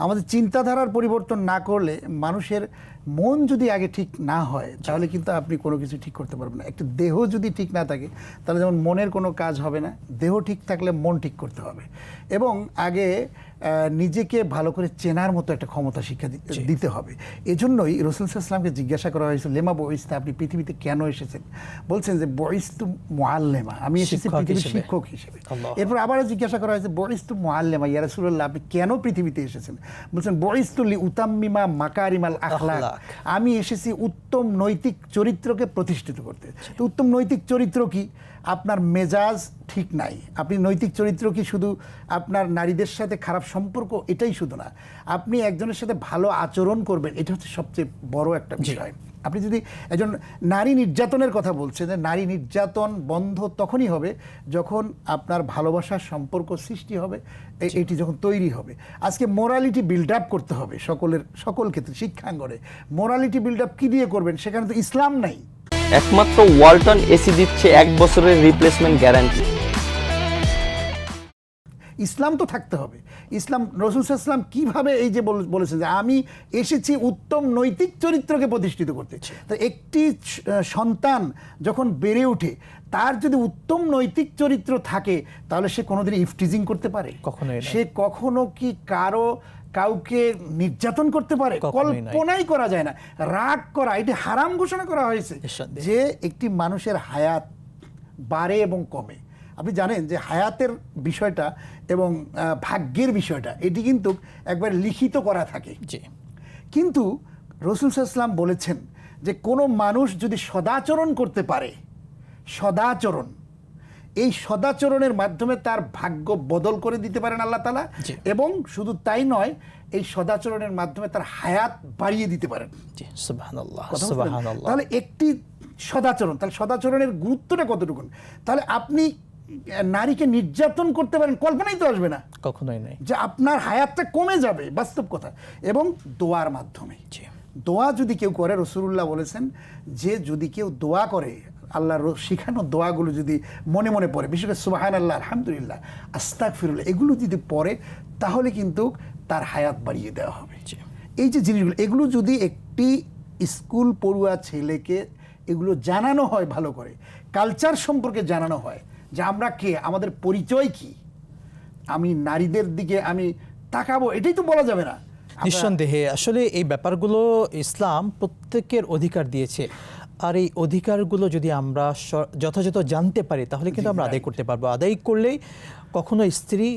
আমাদের চিন্তাধারার পরিবর্তন না করলে মানুষের মন যদি আগে ঠিক না হয় তাহলে কিন্তু আপনি কোনো কিছু ঠিক করতে পারবেন না। একটা দেহ যদি ঠিক না থাকে তাহলে যেমন মনের কোনো কাজ হবে না দেহ ঠিক থাকলে মন ঠিক করতে হবে। এবং আগে নিজেকে ভালো করে চেনার মতো একটা ক্ষমতা শিক্ষা দিতে হবে। এজন্যই রসুল ইসলামকে জিজ্ঞাসা করা হয়েছিল লেমা বইস্তা? আপনি পৃথিবীতে কেন এসেছেন? বলছেন যে বইস তু মোয়াল্লেমা আমি এসেছি পৃথিবীর শিক্ষক হিসেবে। এরপর আবারও জিজ্ঞাসা করা হয়েছে বরিস তু মোয়াল্লেমা ইয়া রাসূলুল্লাহ আপনি কেন পৃথিবীতে এসেছেন? বলছেন বরিস তু উতাম্মিমা মাকারিমাল আখলাক। আমি এসেছি উত্তম নৈতিক চরিত্রকে প্রতিষ্ঠিত করতে। তো উত্তম নৈতিক চরিত্র কি? আপনার মেজাজ ঠিক নাই। আপনি নৈতিক চরিত্র কি শুধু আপনার নারীদের সাথে খারাপ সম্পর্ক? এটাই শুধু না। আপনি একজনের সাথে ভালো আচরণ করবেন এটা হচ্ছে সবচেয়ে বড় একটা বিষয়। আপনি যদি একজন নারী নির্যাতনের কথা বলছেন যে নারী নির্যাতন বন্ধ তখনই হবে যখন আপনার ভালোবাসার সম্পর্ক সৃষ্টি হবে এটি যখন তৈরি হবে। আজকে মোরালিটি বিল্ড আপ করতে হবে সকলের সকল ক্ষেত্রে শিক্ষাঙ্গনে। মোরালিটি বিল্ড আপ কী দিয়ে করবেন? সেখানে তো ইসলাম নাই। একমাত্র ওয়ালটন এসি দিচ্ছে এক বছরের রিপ্লেসমেন্ট গ্যারান্টি ইসলাম তো থাকতে হবে। ইসলাম রসুল ইসলাম কীভাবে এই যে বল- বলেছেন যে আমি এসেছি উত্তম নৈতিক চরিত্রকে প্রতিষ্ঠিত করতে। তো একটি সন্তান যখন বেড়ে ওঠে তার যদি উত্তম নৈতিক চরিত্র থাকে তাহলে সে কোনোদিন ইফটিজিং করতে পারে। কখনোই নয়। সে কখনো কি কারও কাউকে নির্যাতন করতে পারে। কল্পনাই করা যায় না। রাগ করা এটি হারাম ঘোষণা করা হয়েছে। যে একটি মানুষের হায়াত বাড়ে এবং কমে। আপনি জানেন যে হায়াতের বিষয়টা এবং ভাগ্যের বিষয়টা এটি কিন্তু একবার লিখিত করা থাকে। জি। কিন্তু রসুল সাল্লাম বলেছেন যে কোনো মানুষ যদি সদাচরণ করতে পারে সদাচরণ এই সদাচরণের মাধ্যমে তার ভাগ্য বদল করে দিতে পারেন আল্লাহ তালা এবং শুধু তাই নয় এই সদাচরণের মাধ্যমে তার হায়াত বাড়িয়ে দিতে পারেন। তাহলে একটি সদাচরণ তাহলে সদাচরণের গুরুত্বটা কতটুকু তাহলে আপনি নারীকে নির্যাতন করতে পারেন কল্পনাই তো আসবে না। কখনোই নাই। যে আপনার হায়াতটা কমে যাবে বাস্তব কথা। এবং দোয়ার মাধ্যমে। দোয়া যদি কেউ করে রসুল্লাহ বলেছেন যে যদি কেউ দোয়া করে আল্লাহর শিখানো দোয়াগুলো যদি মনে মনে পড়ে বিশেষ করে সুবাহান আল্লাহ আলহামদুলিল্লাহ আস্তাক ফিরুল্লাহ এগুলো যদি পড়ে তাহলে কিন্তু তার হায়াত বাড়িয়ে দেওয়া হবে। এই যে জিনিসগুলো এগুলো যদি একটি স্কুল পড়ুয়া ছেলেকে এগুলো জানানো হয় ভালো করে কালচার সম্পর্কে জানানো হয় যে আমরা কে? আমাদের পরিচয় কি? আমি নারীদের দিকে আমি তাকাবো এটাই তো বলা যাবে না। নিঃসন্দেহে আসলে এই ব্যাপারগুলো ইসলাম প্রত্যেকের অধিকার দিয়েছে। আর এই অধিকারগুলো যদি আমরা যথাযথ জানতে পারি তাহলে কিন্তু আমরা আদায় করতে পারব। আদায় করলেই কখনো স্ত্রী